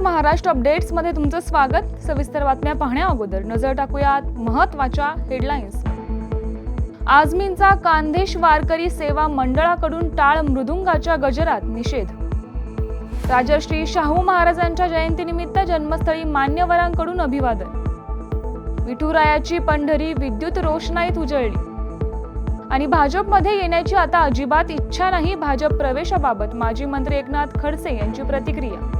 महाराष्ट्र अपडेट्समध्ये तुमचं स्वागत. सविस्तर बातम्या पाहण्या अगोदर. नजर टाकूयात महत्त्वाच्या हेडलाईन्स आजमींचा कांदेश वारकरी सेवा मंडळाकडून टाळ मृदुंगाच्या गजरात निषेध. राजश्री शाहू महाराजांच्या जयंतीनिमित्त जन्मस्थळी मान्यवरांकडून अभिवादन. विठुरायाची पंढरी विद्युत रोषणाईत उजळली. आणि भाजपमध्ये येण्याची आता अजिबात इच्छा नाही भाजप प्रवेशाबाबत. माजी मंत्री एकनाथ खडसे यांची प्रतिक्रिया.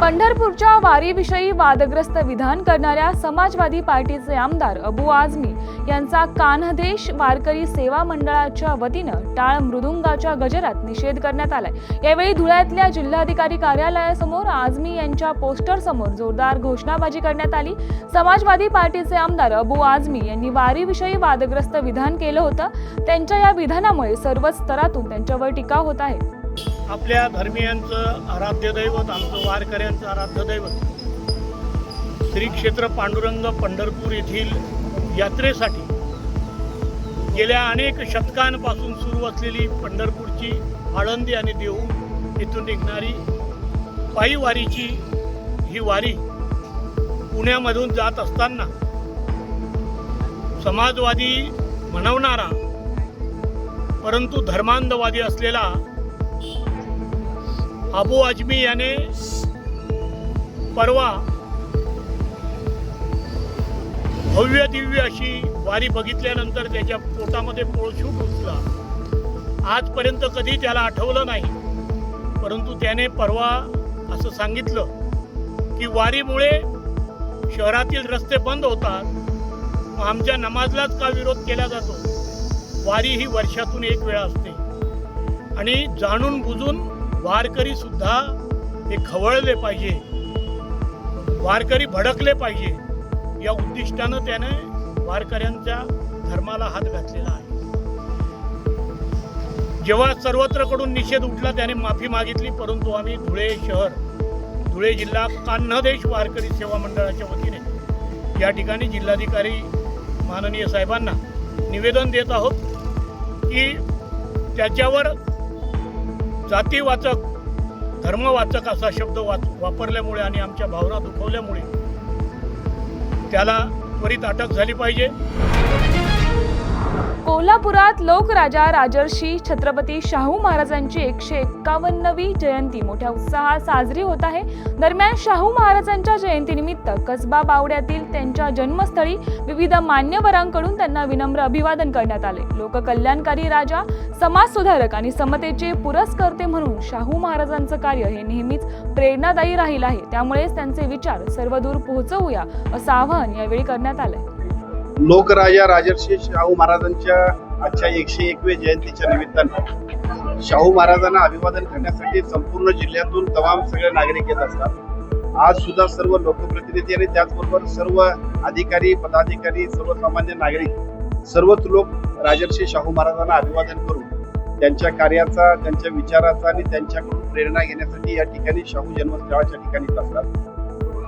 पंढरपूरच्या वारीविषयी वादग्रस्त विधान करणाऱ्या समाजवादी पार्टीचे आमदार अबू आझमी यांचा कान्हदेश वारकरी सेवा मंडळाच्या वतीनं टाळ मृदुंगाच्या गजरात निषेध करण्यात आलाय. यावेळी धुळ्यातल्या जिल्हाधिकारी कार्यालयासमोर आझमी यांच्या पोस्टर समोर जोरदार घोषणाबाजी करण्यात आली. समाजवादी पार्टीचे आमदार अबू आझमी यांनी वारीविषयी वादग्रस्त विधान केलं होतं. त्यांच्या या विधानामुळे सर्वच स्तरातून त्यांच्यावर टीका होत आहे. आपल्या धर्मियांचं आराध्य दैवत आमचं वारकऱ्यांचं आराध्य दैवत. श्री क्षेत्र पांडुरंग पंढरपूर येथील यात्रेसाठी गेल्या अनेक शतकांपासून सुरू असलेली पंढरपूरची आळंदी आणि देहू इथून निघणारी पायी वारीची ही वारी पुण्यामधून जात असताना समाजवादी म्हणवणारा परंतु धर्मांधवादी असलेला अबू आजमी याने परवा भव्य दिव्य अशी वारी बघितल्यानंतर त्याच्या पोटामध्ये पोळशूट घुसला आजपर्यंत कधी त्याला आठवलं नाही परंतु त्याने परवा असं सांगितलं की वारीमुळे शहरातील रस्ते बंद होतात मग आमच्या नमाजलाच का विरोध केला जातो? वारी ही वर्षातून एक वेळा असते. आणि जाणून बुजून वारकरी सुद्धा हे खवळले पाहिजे. वारकरी भडकले पाहिजे. या उद्दिष्टानं त्याने वारकऱ्यांच्या धर्माला हात घातलेला आहे. जेव्हा सर्वत्रकडून निषेध उठला त्याने माफी मागितली परंतु आम्ही धुळे शहर धुळे जिल्हा कान्हदेश वारकरी सेवा मंडळाच्या वतीने या ठिकाणी जिल्हाधिकारी माननीय साहेबांना निवेदन देत आहोत की त्याच्यावर जातीवाचक धर्मवाचक असा शब्द वाच वापरल्यामुळे आणि आमच्या भावना दुखवल्यामुळे त्याला त्वरित अटक झाली पाहिजे. कोल्हापुरात लोकराजा राजर्षी छत्रपती शाहू महाराजांची एकशे एक्कावन्नवी जयंती. मोठ्या उत्साहात साजरी होत आहे. दरम्यान शाहू महाराजांच्या जयंतीनिमित्त कसबा बावड्यातील त्यांच्या जन्मस्थळी विविध मान्यवरांकडून त्यांना विनम्र अभिवादन करण्यात आले. लोककल्याणकारी राजा समाज सुधारक आणि समतेचे पुरस्कर्ते म्हणून शाहू महाराजांचं कार्य हे नेहमीच प्रेरणादायी राहील आहे. त्यामुळेच त्यांचे विचार सर्वदूर पोहोचवूया असं आवाहन यावेळी करण्यात आलंय. लोकराजा राजर्षी शाहू महाराजांच्या आजच्या एकशे एकवे जयंतीच्या निमित्तानं शाहू महाराजांना अभिवादन करण्यासाठी संपूर्ण जिल्ह्यातून तमाम सगळे नागरिक येत असतात. आज सुद्धा सर्व लोकप्रतिनिधी आणि त्याचबरोबर सर्व अधिकारी पदाधिकारी सर्वसामान्य नागरिक सर्वच लोक राजर्षी शाहू महाराजांना अभिवादन करून त्यांच्या कार्याचा त्यांच्या विचाराचा आणि त्यांच्याकडून प्रेरणा घेण्यासाठी या ठिकाणी शाहू जन्मस्थळाच्या ठिकाणी बसतात.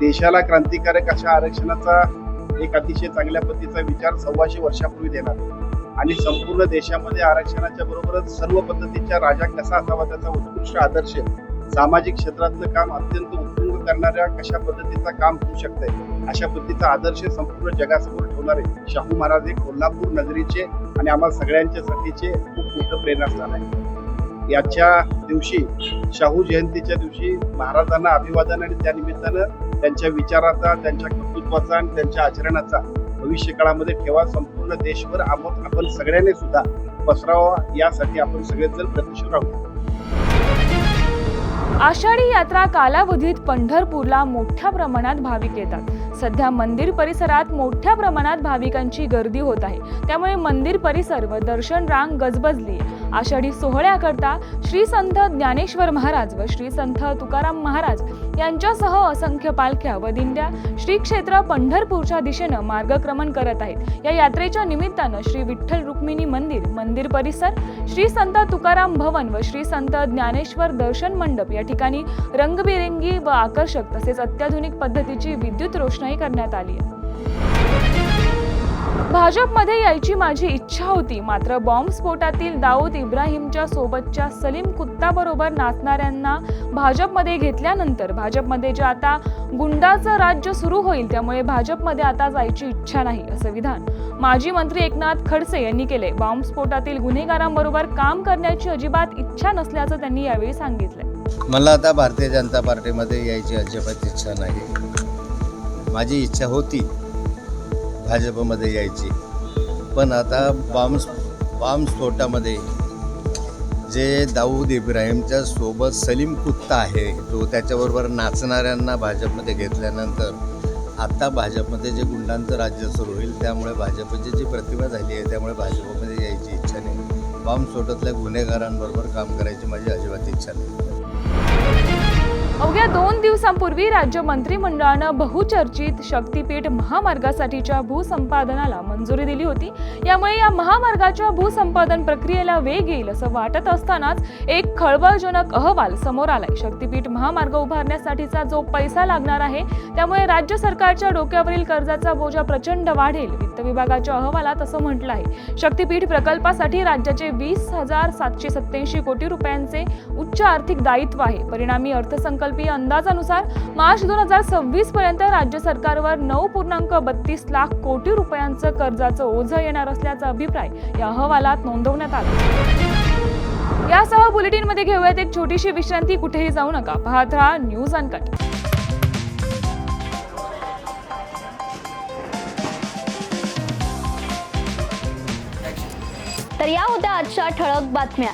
देशाला क्रांतिकारक अशा आरक्षणाचा एक अतिशय चांगल्या पद्धतीचा विचार सव्वाशे वर्षापूर्वी देणार. आणि संपूर्ण देशामध्ये आरक्षणाच्या बरोबरच सर्व पद्धतीच्या राजा कसा असावा त्याचा उत्कृष्ट आदर्श सामाजिक क्षेत्रातलं काम अत्यंत करणाऱ्या कशा पद्धतीचा काम होऊ शकतंय? अशा पद्धतीचा आदर्श संपूर्ण जगासमोर ठेवणारे शाहू महाराज हे कोल्हापूर नगरीचे आणि आम्हाला सगळ्यांच्या साठीचे खूप मोठं प्रेरणास्थान आहे. याच्या दिवशी शाहू जयंतीच्या दिवशी महाराजांना अभिवादन आणि त्या निमित्तानं त्यांच्या विचाराचा त्यांच्या कर्तृत्वाचा आणि त्यांच्या आचरणाचा भविष्य काळामध्ये ठेवा संपूर्ण देशभर आपण आपण सगळ्यांनी सुद्धा पसरावा यासाठी आपण सगळेजण प्रयत्नशील राहू. आषाढी यात्रा कालावधीत पंढरपूरला मोठ्या प्रमाणात भाविक येतात. सध्या मंदिर परिसरात मोठ्या प्रमाणात भाविकांची गर्दी होत आहे. त्यामुळे मंदिर परिसर व दर्शन रांग गजबजली आषाढी सोहळ्याकरता श्री संत ज्ञानेश्वर महाराज व श्री संत तुकाराम महाराज यांच्यासह असंख्य पालख्या व दिंड्या श्री क्षेत्र पंढरपूरच्या दिशेनं मार्गक्रमण करत आहेत. या यात्रेच्या निमित्तानं श्री विठ्ठल रुक्मिणी मंदिर मंदिर परिसर श्री संत तुकाराम भवन व श्री संत ज्ञानेश्वर दर्शन मंडप या ठिकाणी रंगबिरंगी व आकर्षक तसेच अत्याधुनिक पद्धतीची विद्युत रोषणाई करण्यात आली आहे. भाजपमध्ये यायची माझी इच्छा होती. मात्र बॉम्बस्फोटातील दाऊद इब्राहिमच्या सोबतच्या सलीम कुत्ताबरोबर नाचणाऱ्यांना भाजपमध्ये घेतल्यानंतर भाजपमध्ये जे आता गुंडाचं राज्य सुरू होईल त्यामुळे भाजपमध्ये आता जायची इच्छा नाही असं विधान माजी मंत्री एकनाथ खडसे यांनी केले. बॉम्बस्फोटातील गुन्हेगारांबरोबर काम करण्याची अजिबात इच्छा नसल्याचं त्यांनी यावेळी सांगितलं मला आता भारतीय जनता पार्टीमध्ये यायची अजिबात इच्छा नाही. माझी इच्छा होती भाजपमध्ये यायची. पण आता बॉम्ब बॉम्बस्फोटामध्ये जे दाऊद इब्राहिमच्या सोबत सलीम कुत्ता आहे तो त्याच्याबरोबर नाचणाऱ्यांना भाजपमध्ये घेतल्यानंतर आता भाजपमध्ये जे गुंडांचं राज्य सुरू होईल त्यामुळे भाजपची जी प्रतिभा झाली आहे त्यामुळे भाजपमध्ये यायची इच्छा नाही. बॉम्ब गुन्हेगारांबरोबर काम करायची माझी अजिबात इच्छा नाही. गेल्या दोन दिवसांपूर्वी राज्य मंत्रिमंडळानं बहुचर्चित शक्तीपीठ महामार्गासाठीच्या भूसंपादनाला मंजुरी दिली होती. यामुळे या महामार्गाच्या भूसंपादन प्रक्रियेला वेग येईल असं वाटत असतानाच एक खळबळजनक अहवाल समोर आलाय. शक्तीपीठ महामार्ग उभारण्यासाठीचा जो पैसा लागणार आहे त्यामुळे राज्य सरकारच्या डोक्यावरील कर्जाचा बोजा प्रचंड वाढेल वित्त विभागाच्या अहवालात असं म्हटलं आहे. शक्तीपीठ प्रकल्पासाठी राज्याचे वीस हजार सातशे सत्याऐंशी कोटी रुपयांचे उच्च आर्थिक दायित्व आहे. परिणामी अर्थसंकल्पीय अंदाजानुसार मार्च दोन हजार सव्वीस पर्यंत राज्य सरकारवर नऊ पूर्णांक बत्तीस लाख कोटी रुपयांचं कर्जाचं ओझं येणार असल्याचा अभिप्राय या अहवालात नोंदवण्यात आला. यासह बुलेटिनमध्ये घेऊयात एक छोटीशी विश्रांती. कुठेही जाऊ नका. पाहत राहा न्यूज अनकट. तर या होत्या आजच्या ठळक बातम्या.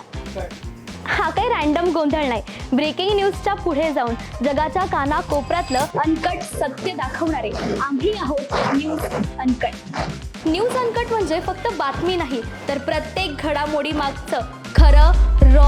हा काही रॅन्डम गोंधळ नाही. ब्रेकिंग न्यूजच्या पुढे जाऊन जगाच्या काना कोपऱ्यातलं अनकट सत्य दाखवणारे आम्ही आहोत न्यूज अनकट न्यूज अनकट म्हणजे फक्त बातमी नाही तर प्रत्येक घडामोडी मागचं खरं रॉ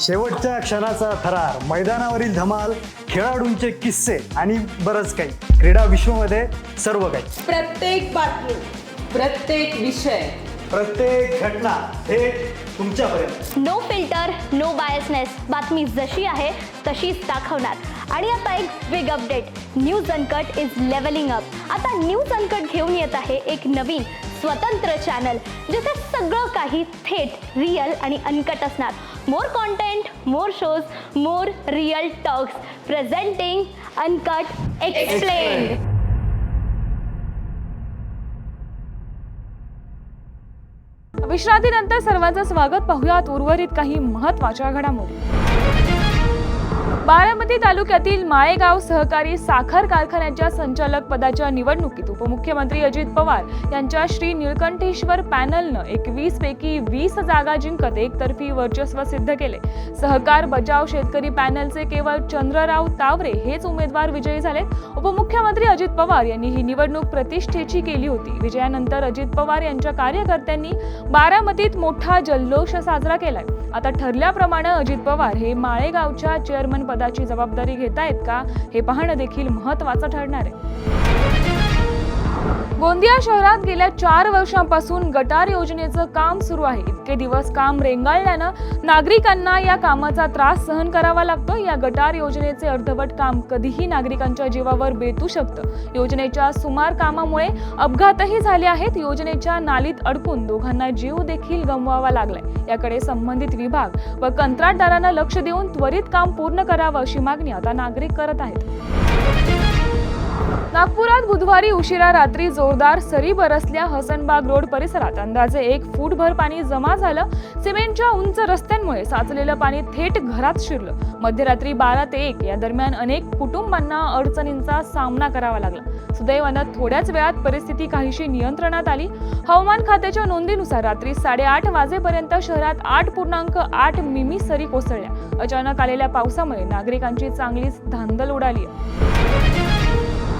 शेवटच्या क्षणाचा थरार मैदानावरील धमाल खेळाडूंचे किस्से आणि बरंच काही. क्रीडा विश्वमध्ये सर्व काही. प्रत्येक बातमी प्रत्येक विषय. प्रत्येक घटना थेट तुमच्यापर्यंत. नो फिल्टर नो बायसनेस बातमी जशी आहे तशीच दाखवणार. आणि आता एक big update news uncut is levelling up आता न्यूज अनकट घेऊन येत आहे एक नवीन स्वतंत्र चॅनल जिथे सगळं काही थेट रिअल आणि अनकट असणार. More content more shows more real talks presenting uncut explain विश्रांतीनंतर सर्वांचं स्वागत. पाहुयात उर्वरित काही महत्त्वाच्या घडामोडी. बारामती तालुक्यातील माळेगाव सहकारी साखर कारखान्याच्या संचालक पदाच्या निवडणुकीत उपमुख्यमंत्री अजित पवार यांच्या श्री निळकंठेश्वर पॅनलनं एकवीस पैकी वीस जागा जिंकत एकतर्फी वर्चस्व सिद्ध केले. सहकार बचाव शेतकरी पॅनलचे केवळ चंद्रराव तावरे हेच उमेदवार विजयी झालेत. उपमुख्यमंत्री अजित पवार यांनी ही निवडणूक प्रतिष्ठेची केली होती. विजयानंतर अजित पवार यांच्या कार्यकर्त्यांनी बारामतीत मोठा जल्लोष साजरा केलाय. आता ठरल्याप्रमाणे अजित पवार हे माळेगावच्या चेअरमन पदाची जबाबदारी घेतायत का हे पाहणं देखील महत्वाचं ठरणार आहे. गोंदिया शहरात गेल्या चार वर्षांपासून गटार योजनेचं काम सुरू आहे. इतके दिवस काम रेंगाळल्यानं नागरिकांना या कामाचा त्रास सहन करावा लागतो. या गटार योजनेचे अर्धवट काम कधीही नागरिकांच्या जीवावर बेतू शकतं. योजनेच्या सुमार कामामुळे अपघातही झाले आहेत. योजनेच्या नालीत अडकून दोघांना जीव देखील गमवावा लागलाय. याकडे संबंधित विभाग व कंत्राटदारांना लक्ष देऊन त्वरित काम पूर्ण करावं अशी मागणी आता नागरिक करत आहेत. नागपुरात बुधवारी उशिरा रात्री जोरदार सरी बरसल्या हसनबाग रोड परिसरात अंदाजे एक फूटभर पाणी जमा झालं. सिमेंटच्या उंच रस्त्यांमुळे साचलेलं पाणी थेट घरात शिरलं. मध्यरात्री बारा ते एक या दरम्यान अनेक कुटुंबांना अडचणींचा सामना करावा लागला. सुदैवानं थोड्याच वेळात परिस्थिती काहीशी नियंत्रणात आली. हवामान खात्याच्या नोंदीनुसार रात्री साडेआठ वाजेपर्यंत शहरात आठ पूर्णांक आठ मिमी सरी कोसळल्या. अचानक आलेल्या पावसामुळे नागरिकांची चांगलीच धांदल उडाली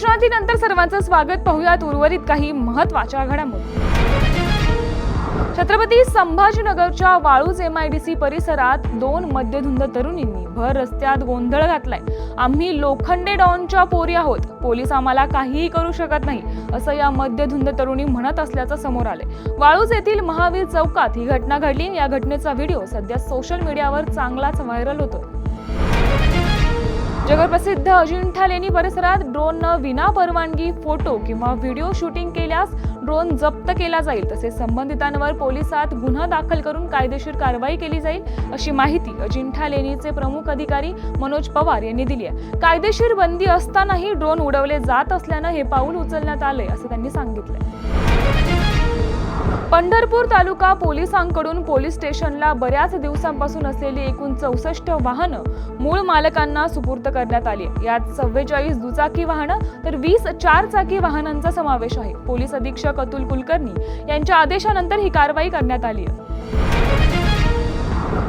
विश्रांतीनंतर सर्वांचं स्वागत. पाहूयात उर्वरित काही महत्त्वाच्या घडामोडी Chhatrapati संभाजीनगरच्या Waluj M I D C परिसरात दोन मद्यधुंद तरुणींनी भर रस्त्यात गोंधळ घातलाय. आम्ही लोखंडे डॉनच्या पोरी आहोत. पोलीस आम्हाला काहीही करू शकत नाही असं या मद्यधुंद तरुणी म्हणत असल्याचं समोर आले वाळूज येथील महावीर चौकात ही घटना घडली. या घटनेचा व्हिडिओ सध्या सोशल मीडियावर चांगलाच व्हायरल होतोय. जगप्रसिद्ध अजिंठा लेणी परिसरात ड्रोननं विना परवानगी फोटो किंवा व्हिडिओ शूटिंग केल्यास ड्रोन जप्त केला जाईल तसेच संबंधितांवर पोलिसात गुन्हा दाखल करून कायदेशीर कारवाई केली जाईल अशी माहिती अजिंठा लेणीचे प्रमुख अधिकारी मनोज पवार यांनी दिली आहे. कायदेशीर बंदी असतानाही ड्रोन उडवले जात असल्यानं हे पाऊल उचलण्यात आलंय असं त्यांनी सांगितलंय. पंढरपूर तालुका पोलिसांकडून पोलीस स्टेशनला बऱ्याच दिवसांपासून असलेली एकूण चौसष्ट वाहनं मूळ मालकांना सुपूर्द करण्यात आली यात चव्वेचाळीस दुचाकी वाहनं तर वीस चार चाकी वाहनांचा समावेश आहे. पोलीस अधीक्षक अतुल कुलकर्णी यांच्या आदेशानंतर ही कारवाई करण्यात आली आहे.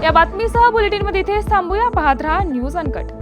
या बातमीसह बुलेटिनमध्ये इथेच थांबूया. पाहत राहा न्यूज अनकट.